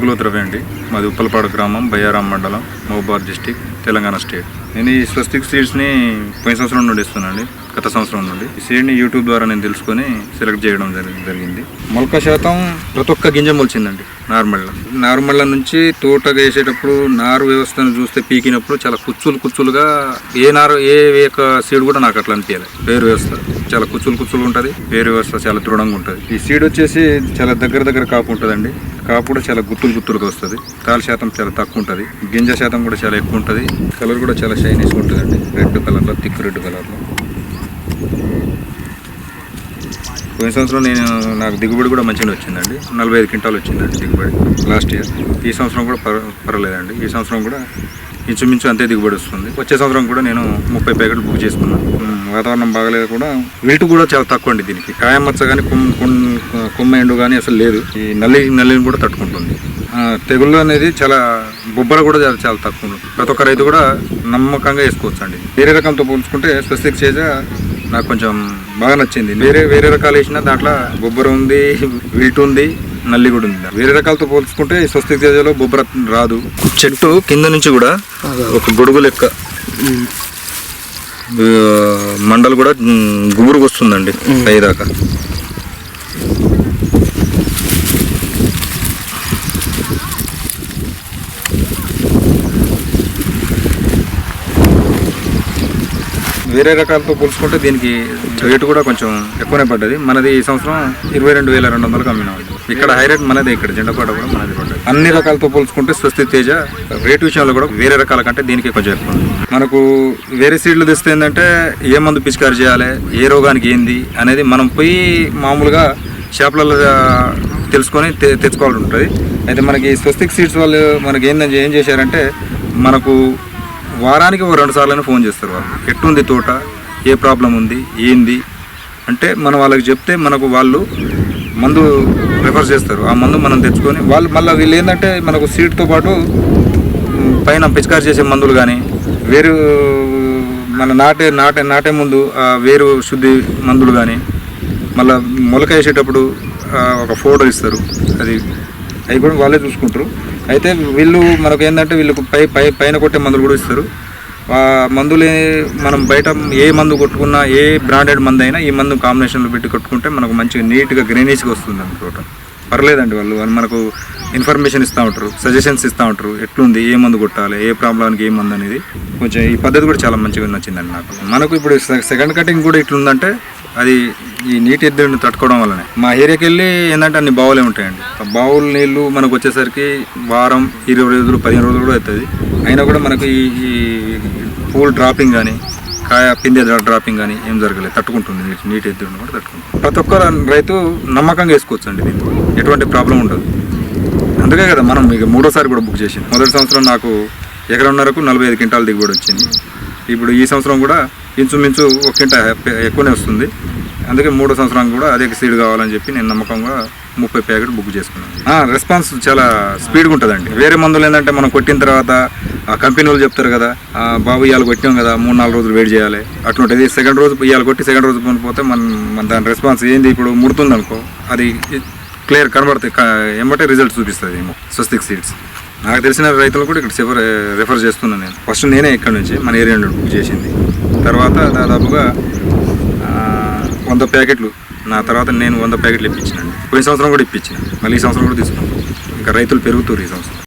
పుగులు ద్రవ్య అండి. మాది ఉప్పలపాడు గ్రామం బయ్యారాం మండలం మహబూబాద్ డిస్టిక్ తెలంగాణ స్టేట్. నేను ఈ స్వస్తిక్ సీడ్స్ని పోయిన సంవత్సరం నుండి ఇస్తున్నానండి. గత సంవత్సరం నుండి. ఈ సీడ్ని యూట్యూబ్ ద్వారా నేను తెలుసుకొని సెలెక్ట్ చేయడం జరిగింది. మొలక శాతం ప్రతి ఒక్క గింజ మొలిచిందండి నార్మల్గా నార్మల్లా నుంచి తోట వేసేటప్పుడు నారు వ్యవస్థను చూస్తే పీకినప్పుడు చాలా కుచ్చులు కుచ్చులుగా ఏ నారు ఏ యొక్క సీడ్ కూడా నాకు అట్లా అనిపించలేదు వేరు వ్యవస్థ. చాలా కుచ్చులు కుచ్చులు ఉంటుంది వేరు వ్యవస్థ చాలా దృఢంగా ఉంటుంది. ఈ సీడ్ వచ్చేసి చాలా దగ్గర దగ్గర కాపు ఉంటుందండి. కాపు కూడా చాలా గుత్తులు గుత్తులుగా వస్తుంది. కాలు శాతం చాలా తక్కువ ఉంటుంది గింజ శాతం కూడా చాలా ఎక్కువ ఉంటుంది కలర్ కూడా చాలా షైనీస్గా ఉంటుందండి. రెడ్ కలర్లో థిక్ రెడ్ కలర్లో. పోయిన సంవత్సరం నేను నాకు దిగుబడి కూడా మంచిగా వచ్చిందండి. నలభై ఐదు క్వింటాలు వచ్చిందండి దిగుబడి లాస్ట్ ఇయర్. ఈ సంవత్సరం కూడా పర్ పర్వాలేదండి. ఈ సంవత్సరం కూడా ఇంచుమించు అంతే దిగుబడి వస్తుంది. వచ్చే సంవత్సరం కూడా నేను ముప్పై ప్యాకెట్లు బుక్ చేసుకున్నాను. వాతావరణం బాగలేదు కూడా వెయిట్ కూడా చాలా తక్కువ అండి దీనికి. కాయమచ్చ కానీ కొమ్మ ఎండు కానీ అసలు లేదు. ఈ నల్లి నల్లిని కూడా తట్టుకుంటుంది. తెగుళ్ళు అనేది చాలా బొబ్బర కూడా చాలా చాలా తక్కువ. ప్రతి ఒక్క రైతు కూడా నమ్మకంగా వేసుకోవచ్చు అండి వేరే రకంతో పోల్చుకుంటే స్పెసిఫిక్ చేసే నాకు కొంచెం బాగా నచ్చింది. వేరే వేరే రకాలు వేసిన దాంట్లో బొబ్బర ఉంది విల్ట్ ఉంది నల్లి కూడా ఉంది. వేరే రకాలతో పోల్చుకుంటే ఈ స్వస్తిక్ తేజలో బొబ్బర రాదు. చెట్టు కింద నుంచి కూడా ఒక గొడుగు లెక్క. మండలు కూడా ఉమ్, గుబురుగా వస్తుందండి పైదాకా వేరే రకాలతో పోల్చుకుంటే దీనికి రేటు కూడా కొంచెం ఎక్కువనే పడ్డది. మనది ఈ సంవత్సరం ఇరవై రెండు వేల రెండు వందలకు అమ్మినాం. ఇక్కడ హై రేట్ మనది ఇక్కడ జెండపాట కూడా మనది పడ్డది. అన్ని రకాలతో పోల్చుకుంటే స్వస్తి తేజ రేటు విషయంలో కూడా వేరే రకాల కంటే దీనికి కొంచెం ఎక్కువ మనకు వేరే సీడ్లు తెస్తే ఏంటంటే ఏ మందు పిచికారి చేయాలి ఏ రోగానికి ఏంది అనేది మనం పోయి మామూలుగా షాపులలో తెలుసుకొని తె- తెచ్చుకోవాల్సి ఉంటుంది. అయితే మనకి స్వస్తిక్ సీడ్స్ వాళ్ళు మనకి ఏందని ఏం చేశారంటే మనకు వారానికి ఒక రెండు సార్లు ఫోన్ చేస్తారు వాళ్ళు. ఎట్టుంది తోట? ఏ ప్రాబ్లం ఉంది? ఏంది? అంటే మనం వాళ్ళకి చెప్తే మనకు వాళ్ళు మందు ప్రిఫర్ చేస్తారు. ఆ మందు మనం తెచ్చుకొని వాళ్ళు మళ్ళీ వీళ్ళు ఏంటంటే మనకు సీడ్తో పాటు పైన పిచికారి చేసే మందులు కానీ వేరు మన నాటే నాటే నాటే ముందు వేరు శుద్ధి మందులు కానీ మళ్ళీ మొలక వేసేటప్పుడు ఒక ఫోటో ఇస్తారు. అది అవి కూడా వాళ్ళే చూసుకుంటారు. అయితే వీళ్ళు మనకు ఏంటంటే వీళ్ళకు పై పై పైన కొట్టే మందులు కూడా ఇస్తారు. మందులే మనం బయట ఏ మందు కొట్టుకున్నా ఏ బ్రాండెడ్ మందు అయినా ఈ మందు కాంబినేషన్లో పెట్టి కొట్టుకుంటే మనకు మంచిగా నీట్గా గ్రీనీష్గా వస్తుంది అనమాట పర్లేదండి వాళ్ళు. మనకు ఇన్ఫర్మేషన్ ఇస్తూ ఉంటారు సజెషన్స్ ఇస్తూ ఉంటారు ఎట్లుంది ఏ మందు కొట్టాలి ఏ ప్రాబ్లానికి ఏ మందు అనేది. కొంచెం ఈ పద్ధతి కూడా చాలా మంచిగా నచ్చిందండి నాకు. మనకు ఇప్పుడు సెకండ్ కటింగ్ కూడా ఇట్లుందంటే అది ఈ నీటి ఎద్దుడిని తట్టుకోవడం వల్లనే. మా ఏరియాకి వెళ్ళి ఏంటంటే అన్ని బావులే ఉంటాయండి. ఆ బావుల నీళ్ళు మనకు వచ్చేసరికి వారం ఇరవై రోజులు పదిహేను రోజులు కూడా అవుతుంది. అయినా కూడా మనకు ఈ పూల్ డ్రాపింగ్ కానీ కాయ పిందె డ్రాపింగ్ కానీ ఏం జరగలేదు. తట్టుకుంటుంది నీటి నీటి కూడా తట్టుకుంటుంది. ప్రతి ఒక్క రైతు నమ్మకంగా వేసుకోవచ్చు అండి దీంతో ఎటువంటి ప్రాబ్లం ఉండదు. అందుకే కదా మనం ఇక మూడోసారి కూడా బుక్ చేసింది. మొదటి సంవత్సరం నాకు ఎకరన్నరకు నలభై ఐదు క్వింటాల దిగుబడి వచ్చింది. ఇప్పుడు ఈ సంవత్సరం కూడా ఇంచుమించు ఒక క్వింటా ఎక్కువనే వస్తుంది. అందుకే మూడో సంవత్సరం కూడా అదే సీడ్ కావాలని చెప్పి నేను నమ్మకంగా ముప్పై ప్యాకెట్ బుక్ చేసుకున్నాను. రెస్పాన్స్ చాలా స్పీడ్గా ఉంటుందండి. వేరే మందులు ఏంటంటే మనం కొట్టిన తర్వాత ఆ కంపెనీ వాళ్ళు చెప్తారు కదా బాబు ఇవాళ కొట్టాం కదా మూడు నాలుగు రోజులు వెయిట్ చేయాలి. అటువంటిది సెకండ్ రోజు ఇవాళ కొట్టి సెకండ్ రోజు పోతే మన మన దాని రెస్పాన్స్ ఏంది? ఇప్పుడు ముడుతుంది అనుకో అది క్లియర్ కనబడుతుంది క- రిజల్ట్ చూపిస్తుంది ఏమో స్వస్తిక్ సీడ్స్ నాకు తెలిసిన రైతులు కూడా ఇక్కడ సెఫర్ రెఫర్ చేస్తున్నాను నేను. ఫస్ట్ నేనే ఇక్కడ నుంచి మన ఏరియా నుండి బుక్ చేసింది. తర్వాత దాదాపుగా వంద ప్యాకెట్లు నా తర్వాత నేను వంద ప్యాకెట్లు ఇప్పించినాను. పోయిన సంవత్సరం కూడా ఇప్పించిన. మళ్ళీ ఈ సంవత్సరం కూడా తీసుకున్నాను. ఇంకా రైతులు పెరుగుతారు ఈ సంవత్సరం.